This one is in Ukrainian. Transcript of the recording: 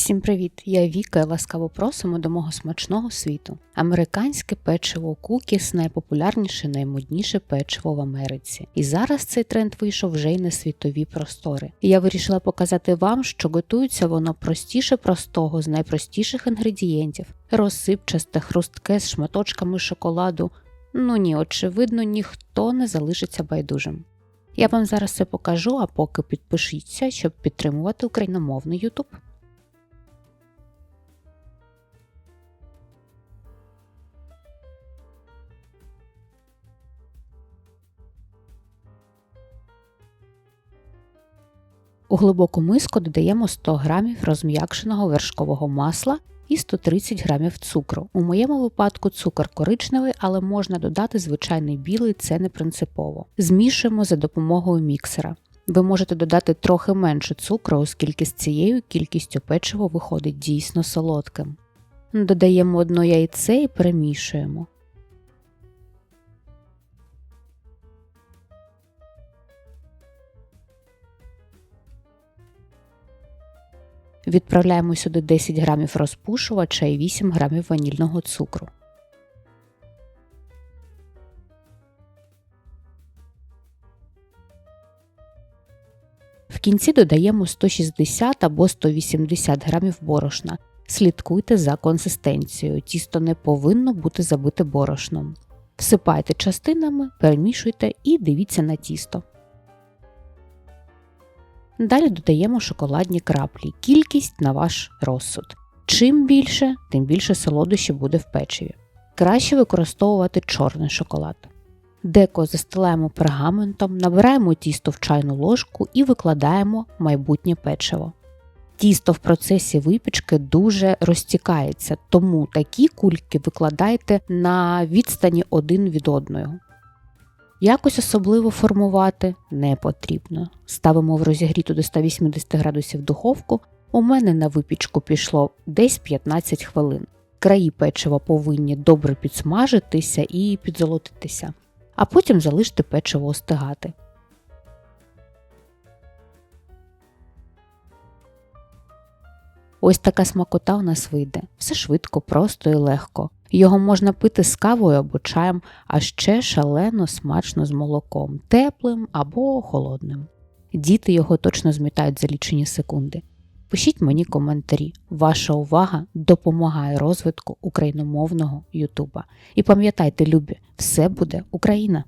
Всім привіт! Я Віка і ласкаво просимо до мого смачного світу. Американське печиво кукіс найпопулярніше, наймодніше печиво в Америці. І зараз цей тренд вийшов вже й на світові простори. І я вирішила показати вам, що готується воно простіше простого з найпростіших інгредієнтів: розсипчасте, хрустке з шматочками шоколаду. Ну ні, очевидно, ніхто не залишиться байдужим. Я вам зараз це покажу, а поки підпишіться, щоб підтримувати україномовний YouTube. У глибоку миску додаємо 100 г розм'якшеного вершкового масла і 130 г цукру. У моєму випадку цукор коричневий, але можна додати звичайний білий, це не принципово. Змішуємо за допомогою міксера. Ви можете додати трохи менше цукру, оскільки з цією кількістю печиво виходить дійсно солодким. Додаємо одно яйце і перемішуємо. Відправляємо сюди 10 грамів розпушувача і 8 грамів ванільного цукру. В кінці додаємо 160 або 180 грамів борошна. Слідкуйте за консистенцією. Тісто не повинно бути забите борошном. Всипайте частинами, перемішуйте і дивіться на тісто. Далі додаємо шоколадні краплі, кількість на ваш розсуд. Чим більше, тим більше солодощі буде в печиві. Краще використовувати чорний шоколад. Деко застилаємо пергаментом, набираємо тісто в чайну ложку і викладаємо майбутнє печиво. Тісто в процесі випічки дуже розтікається, тому такі кульки викладайте на відстані один від одної. Якось особливо формувати не потрібно. Ставимо в розігріту до 180 градусів духовку. У мене на випічку пішло десь 15 хвилин. Краї печива повинні добре підсмажитися і підзолотитися, а потім залиште печиво остигати. Ось така смакота у нас вийде. Все швидко, просто і легко. Його можна пити з кавою або чаєм, а ще шалено смачно з молоком, теплим або холодним. Діти його точно змітають за лічені секунди. Пишіть мені коментарі. Ваша увага допомагає розвитку україномовного Ютуба. І пам'ятайте, любі, все буде Україна!